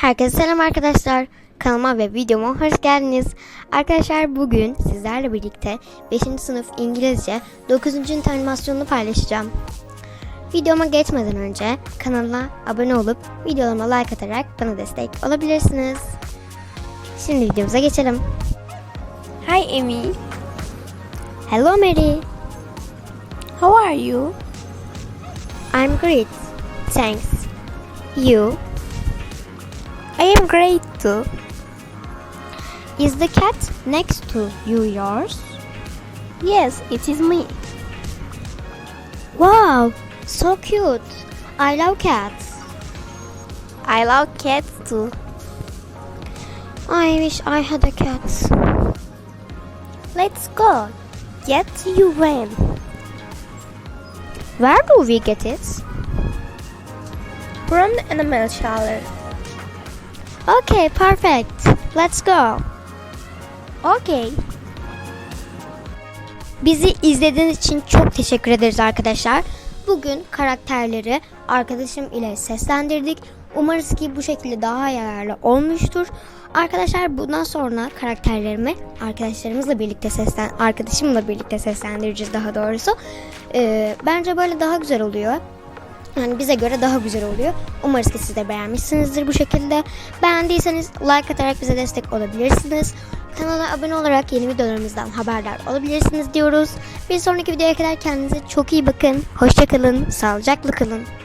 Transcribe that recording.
Herkese selam arkadaşlar. Kanalıma ve videoma hoş geldiniz. Arkadaşlar bugün sizlerle birlikte 5. sınıf İngilizce 9. ünite animasyonunu paylaşacağım. Videoma geçmeden önce kanala abone olup videolarıma like atarak bana destek olabilirsiniz. Şimdi videomuza geçelim. Hi, Amy. Hello Mary. How are you? I'm great. Thanks. You? I am great too. Is the cat next to you yours? Yes, it is me. Wow, so cute. I love cats. I love cats too. I wish I had a cat. Let's go. Get you when. Where do we get it? From the animal shelter. Okay, perfect. Let's go. Okay. Bizi izlediğiniz için çok teşekkür ederiz arkadaşlar. Bugün karakterleri arkadaşım ile seslendirdik. Umarız ki bu şekilde daha yararlı olmuştur. Arkadaşlar bundan sonra karakterlerimi arkadaşlarımızla birlikte seslen arkadaşımla birlikte seslendireceğiz daha doğrusu. Ee, bence böyle daha güzel oluyor. Yani bize göre daha güzel oluyor. Umarız ki siz de beğenmişsinizdir bu şekilde. Beğendiyseniz like atarak bize destek olabilirsiniz. Kanala abone olarak yeni videolarımızdan haberdar olabilirsiniz diyoruz. Bir sonraki videoya kadar kendinize çok iyi bakın. Hoşçakalın, sağlıcakla kalın.